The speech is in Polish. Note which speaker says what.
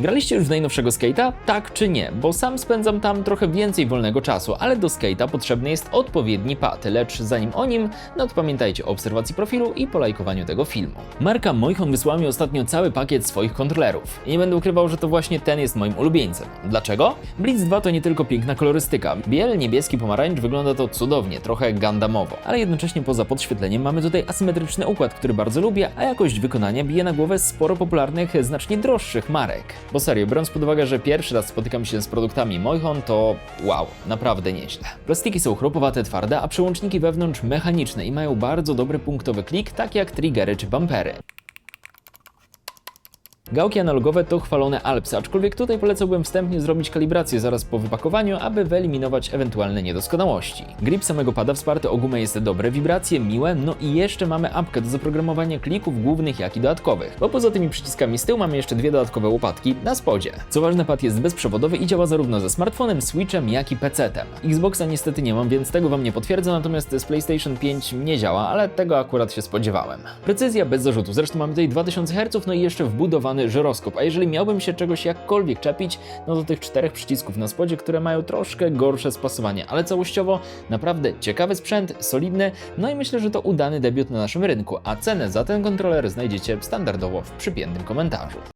Speaker 1: Graliście już w najnowszego skate'a? Tak czy nie? Bo sam spędzam tam trochę więcej wolnego czasu, ale do skate'a potrzebny jest odpowiedni pad, lecz zanim o nim, no to pamiętajcie o obserwacji profilu i polajkowaniu tego filmu. Marka Moicon wysłała mi ostatnio cały pakiet swoich kontrolerów. I nie będę ukrywał, że to właśnie ten jest moim ulubieńcem. Dlaczego? Blitz 2 to nie tylko piękna kolorystyka. Biel, niebieski, pomarańcz wygląda to cudownie, trochę gandamowo. Ale jednocześnie poza podświetleniem mamy tutaj asymetryczny układ, który bardzo lubię, a jakość wykonania bije na głowę sporo popularnych, znacznie droższych marek. Bo serio, biorąc pod uwagę, że pierwszy raz spotykam się z produktami Moicon, to wow, naprawdę nieźle. Plastiki są chropowate, twarde, a przełączniki wewnątrz mechaniczne i mają bardzo dobry punktowy klik, tak jak triggery czy bumpery. Gałki analogowe to chwalone Alpsy, aczkolwiek tutaj polecałbym wstępnie zrobić kalibrację zaraz po wypakowaniu, aby wyeliminować ewentualne niedoskonałości. Grip samego pada wsparty o gumę jest dobre, wibracje miłe, no i jeszcze mamy apkę do zaprogramowania klików głównych jak i dodatkowych, bo poza tymi przyciskami z tyłu mamy jeszcze dwie dodatkowe łopatki na spodzie. Co ważne, pad jest bezprzewodowy i działa zarówno ze smartfonem, Switchem, jak i PC-tem. Xboxa niestety nie mam, więc tego wam nie potwierdzę, natomiast z PlayStation 5 nie działa, ale tego akurat się spodziewałem. Precyzja bez zarzutu, zresztą mamy tutaj 2000 Hz, no i jeszcze wbudowany żyroskop, a jeżeli miałbym się czegoś jakkolwiek czepić, no to tych czterech przycisków na spodzie, które mają troszkę gorsze spasowanie, ale całościowo naprawdę ciekawy sprzęt, solidny, no i myślę, że to udany debiut na naszym rynku, a cenę za ten kontroler znajdziecie standardowo w przypiętym komentarzu.